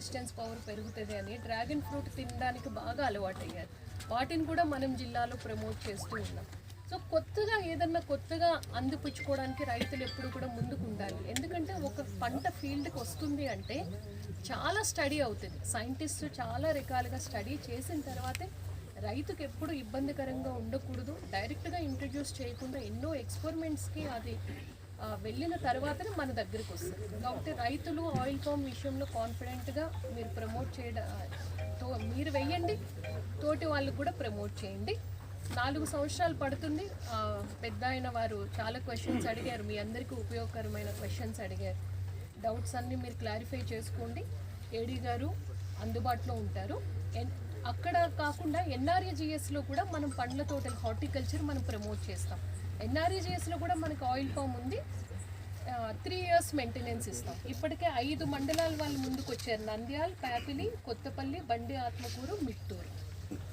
Resistance power పెరుగుతుంది అని dragon fruit తినడానికి బాగా అలవాటయ్యారు. వాటిని కూడా మనం జిల్లాలో ప్రమోట్ చేస్తూ ఉన్నాం. సో కొత్తగా ఏదన్నా కొత్తగా అందిపుచ్చుకోవడానికి రైతులు ఎప్పుడు కూడా ముందుకు ఉండాలి ఎందుకంటే ఒక పంట ఫీల్డ్కి వస్తుంది అంటే చాలా స్టడీ అవుతుంది. సైంటిస్ట్ చాలా రకాలుగా స్టడీ చేసిన తర్వాతే రైతుకు ఎప్పుడు ఇబ్బందికరంగా ఉండకూడదు. డైరెక్ట్గా ఇంట్రడ్యూస్ చేయకుండా ఎన్నో ఎక్స్పెరిమెంట్స్కి అది వెళ్ళిన తర్వాతనే మన దగ్గరికి వస్తుంది. కాబట్టి రైతులు ఆయిల్ ఫామ్ విషయంలో కాన్ఫిడెంట్గా మీరు ప్రమోట్ చేయడం తో మీరు వెయ్యండి తోటి వాళ్ళకు కూడా ప్రమోట్ చేయండి. నాలుగు సంవత్సరాలు పడుతుంది. పెద్ద అయిన వారు చాలా క్వశ్చన్స్ అడిగారు. మీ అందరికీ ఉపయోగకరమైన క్వశ్చన్స్ అడిగారు. డౌట్స్ అన్నీ మీరు క్లారిఫై చేసుకోండి. ఏడీ గారు అందుబాటులో ఉంటారు. ఎన్- అక్కడ కాకుండా ఎన్ఆర్ఏజిఎస్లో కూడా మనం పండ్ల తోటలు హార్టికల్చర్ మనం ప్రమోట్ చేస్తాం. ఎన్ఆర్ఈజిఎస్లో కూడా మనకు ఆయిల్ ఫామ్ ఉంది. త్రీ ఇయర్స్ మెయింటెనెన్స్ ఇస్తాం. ఇప్పటికే ఐదు మండలాల వాళ్ళు ముందుకు వచ్చారు నంద్యాల్ ప్యాపిలి కొత్తపల్లి బండి ఆత్మకూరు మిట్టూరు.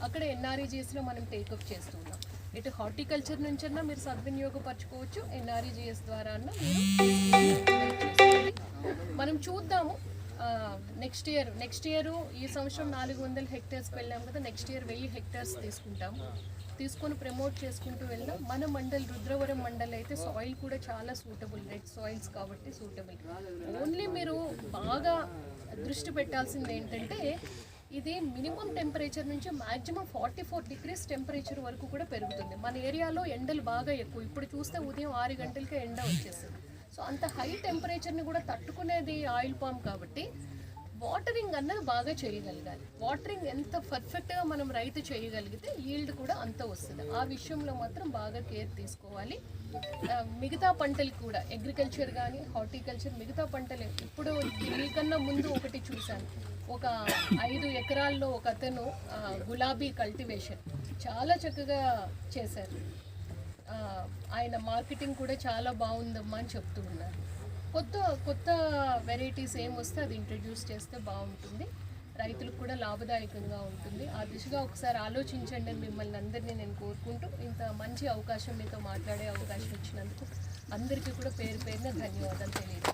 అక్కడ ఎన్ఆర్ఈజిఎస్లో మనం టేకప్ చేస్తున్నాం. ఇటు హార్టికల్చర్ నుంచన్నా మీరు సద్వినియోగపరచుకోవచ్చు. ఎన్ఆర్ఈజిఎస్ ద్వారా అన్నా మీరు మనం చూద్దాము. నెక్స్ట్ ఇయర్ నెక్స్ట్ ఇయర్ ఈ సంవత్సరం నాలుగు వందల హెక్టర్స్కి వెళ్ళాం కదా నెక్స్ట్ ఇయర్ వెయ్యి హెక్టర్స్ తీసుకుంటాం. తీసుకొని ప్రమోట్ చేసుకుంటూ వెళ్ళాం మన మండల్ రుద్రవరం మండల్ అయితే సాయిల్ కూడా చాలా సూటబుల్ రెడ్ సాయిల్స్ కాబట్టి సూటబుల్ ఓన్లీ మీరు బాగా దృష్టి పెట్టాల్సింది ఏంటంటే ఇది మినిమం టెంపరేచర్ నుంచి maximum forty four degrees temperature వరకు కూడా పెరుగుతుంది. మన ఏరియాలో ఎండలు బాగా ఎక్కువ. ఇప్పుడు చూస్తే ఉదయం ఆరు గంటలకే ఎండ వచ్చేస్తుంది. సో అంత హై టెంపరేచర్ని కూడా తట్టుకునేది ఆయిల్ పామ్ కాబట్టి వాటరింగ్ అన్నది బాగా చేయగలగాలి. వాటరింగ్ ఎంత పర్ఫెక్ట్గా మనం రైతు చేయగలిగితే ఈల్డ్ కూడా అంత వస్తుంది. ఆ విషయంలో మాత్రం బాగా కేర్ తీసుకోవాలి. మిగతా పంటలు కూడా అగ్రికల్చర్ కానీ హార్టికల్చర్ మిగతా పంటలు ఇప్పుడు దీనికన్నా ముందు ఒకటి చూశాను. ఒక ఐదు ఎకరాల్లో ఒక అతను గులాబీ కల్టివేషన్ చాలా చక్కగా చేశారు. ఆయన మార్కెటింగ్ కూడా చాలా బాగుందమ్మా అని చెప్తూ ఉన్నారు కొత్త కొత్త వెరైటీస్ ఏం వస్తే అది ఇంట్రడ్యూస్ చేస్తే బాగుంటుంది. రైతులకు కూడా లాభదాయకంగా ఉంటుంది. ఆ దిశగా ఒకసారి ఆలోచించండి అని మిమ్మల్ని అందరినీ నేను కోరుకుంటూ ఇంత మంచి అవకాశం మీతో మాట్లాడే అవకాశం ఇచ్చినందుకు అందరికీ కూడా పేరు పేరున ధన్యవాదాలు తెలియదు